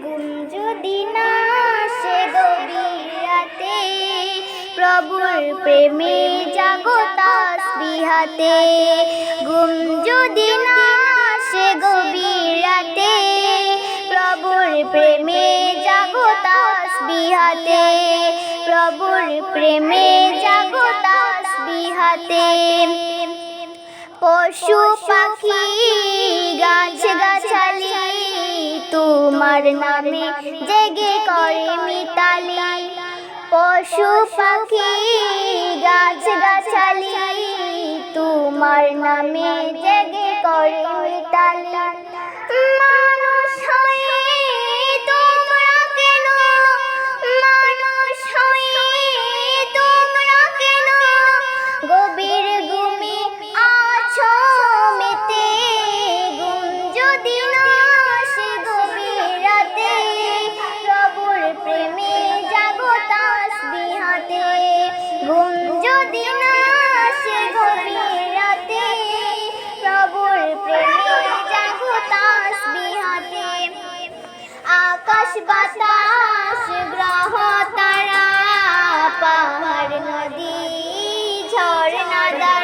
ঘুম যদি না আসে গভীর রাতে প্রভুর প্রেমে জাগো তাসবিহাতে ঘুম যদি না আসে গভীর রাতে প্রভুর প্রেমে জাগো তাসবিহাতে প্রভুর প্রেমে জাগো তাসবিহাতে পশু পাখি তোমার নামে জেগে করে মিতালি। পশু পাখি গাছ গাছালি তোমার নামে জেগে করে মিতালি। ঘুম যদি না আসে গভীর রাতে প্রবল প্রেমে জাগো তাস বিহাতে। আকাশ বাতাস, গ্রহ তারা, পাহাড়, নদী, ঝর্ণা দ্বারা।